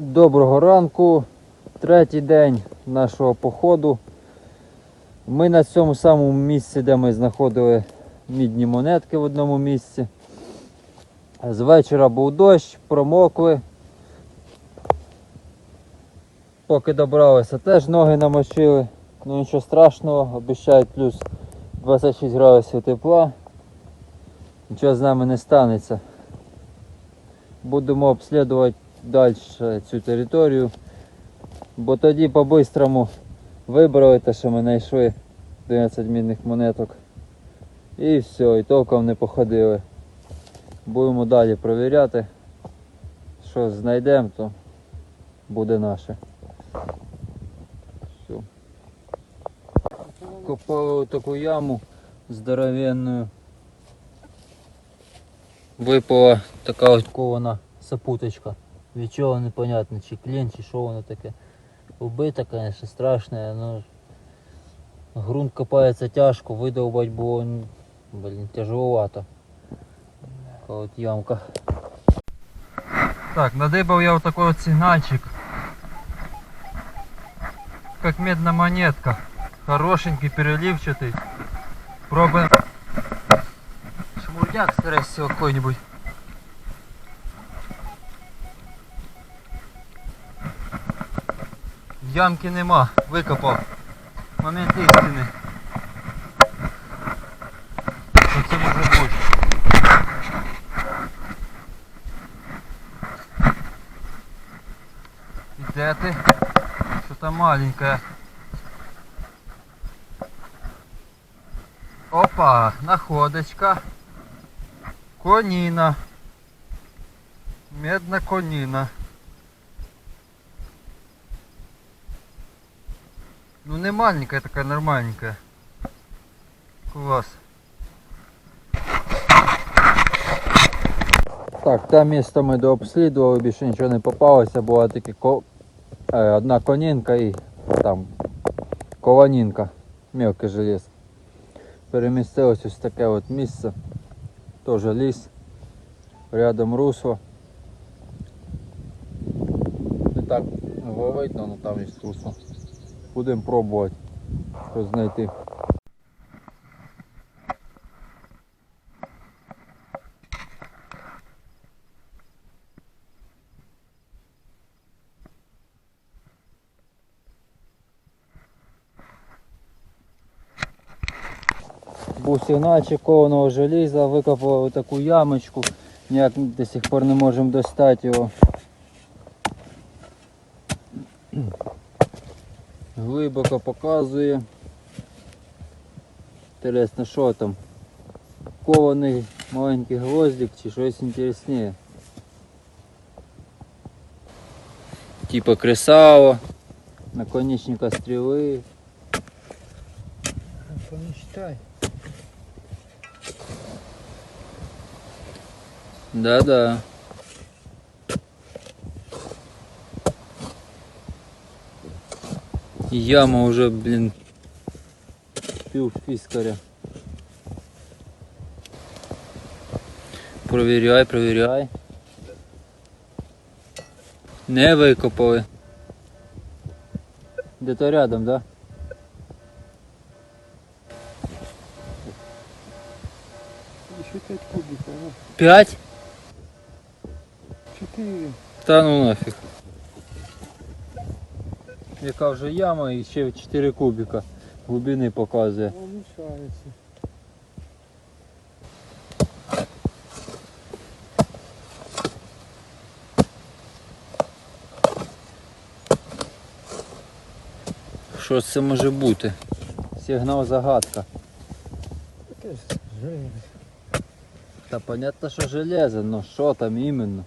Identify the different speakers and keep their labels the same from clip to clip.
Speaker 1: Доброго ранку, третій день нашого походу. Ми на цьому самому місці, де ми знаходили мідні монетки в одному місці. З вечора був дощ, промокли. Поки добралися, теж ноги намочили. Ну нічого страшного, обіцяють плюс 26 градусів тепла. Нічого з нами не станеться. Будемо обслідувати далі цю територію. Бо тоді по-бистрому вибрали те, що ми знайшли 12 мідних монеток. І все, і толком не походили. Будемо далі перевіряти. Що знайдемо, то буде наше. Все. Копали таку яму здоровенную. Випала така ось кована сапуточка. Від чого непонятно, чи клін, чи що воно таке. Убита, звісно, страшне, но грунт копається тяжко, видовбать було блін, тяжеловато. От ямка. Так, надибав я вот такой вот сигнальчик. Как медная монетка. Хорошенький, переливчатый. Пробуем. Шмурдяк, скорее всего, какой-нибудь. Ямки нема, викопав. Момент істини. Що це може бути? І де ти? Що там маленьке? Опа, находочка. Коніна. Медна коніна. Ну не маленькая такая, нормальненькая. Класс. Так, те місто ми дообслідували, більше нічого не попалося, була тільки ко... е, одна конінка і там кованінка, мелкий желез. Перемістилось ось таке от місце. Теж ліс. Рядом русло. Не так його видно, але там є русло. Будемо пробувати щось знайти. Був сигнальчик кованого желіза, викопали таку ямочку, ніяк до сих пор не можемо достати його. Глибоко показує. Інтересно, що там? Кований маленький гвоздик чи щось інтересніше. Типа кресало, наконечника стріли.
Speaker 2: Помечтай.
Speaker 1: Да-да. Яма уже, блин, пів фіскаря. Провіряй, провіряй. Не викопали. Де-то рядом, да?
Speaker 2: Еще пять кубиков. а?
Speaker 1: П'ять?
Speaker 2: Четыре.
Speaker 1: Та ну нафіг. Яка вже яма і ще 4 кубика глибини показує. Що це може бути? Сигнал загадка. Та понятно, що железо, но що там іменно?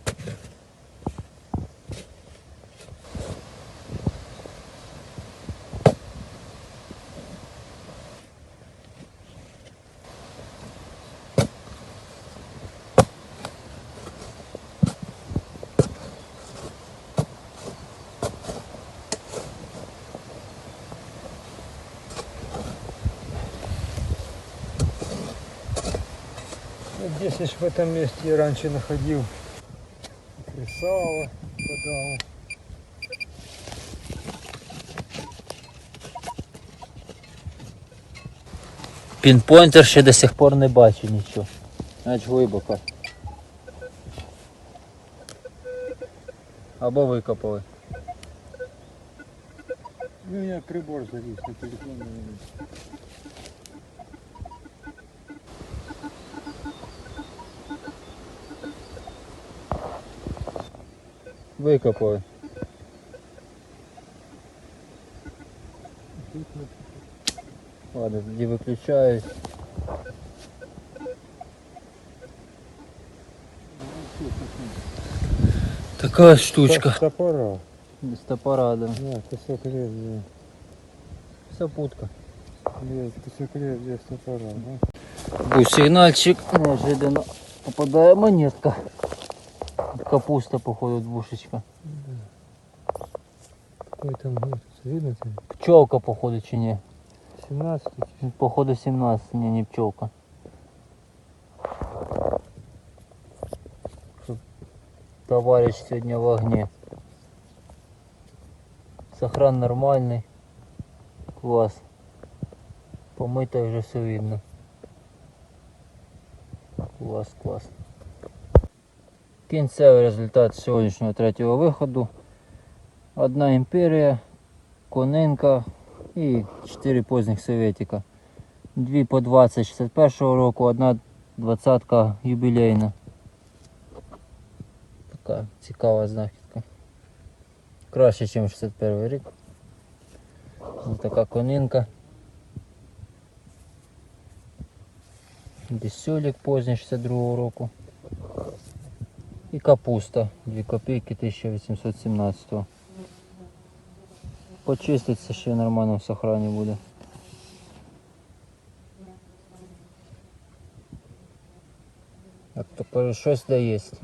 Speaker 2: Здесь в этом месте я раньше находил кресало, подал.
Speaker 1: Пінпойнтер ще до сих пор не бачу нічого. Аж глибоко. Або викопали.
Speaker 2: У я прибор завис, на телефон не
Speaker 1: Викопали. Ладно, тоді выключаюсь? Такая штучка. Стопора. Стопора, да.
Speaker 2: Да, кусок
Speaker 1: режет.
Speaker 2: Сапутка. Кусок режет, стопора, да.
Speaker 1: Був сигнальчик. Неожиданно попадає монетка. Капуста, походу, двушечка.
Speaker 2: Какой там год? Видно тебе?
Speaker 1: Пчелка, походу, чи ні?
Speaker 2: 17
Speaker 1: Походу 17, ні, не пчелка. Товарищ сегодня в огне. Сохран нормальный. Класс. Помыто вже все видно. Клас, клас. Кінцевий результат сьогоднішнього третього виходу. Одна імперія, конинка і 4 поздніх советика. Дві по 20 61 року, одна двадцятка юбілейна. Така цікава знахідка. Краще, ніж 61 рік. Ось така конинка. Десюлік поздній 62 року. І капуста 2 копійки 1817. Почиститься ще нормально в сохрані буде. Так тепер щось да єсть.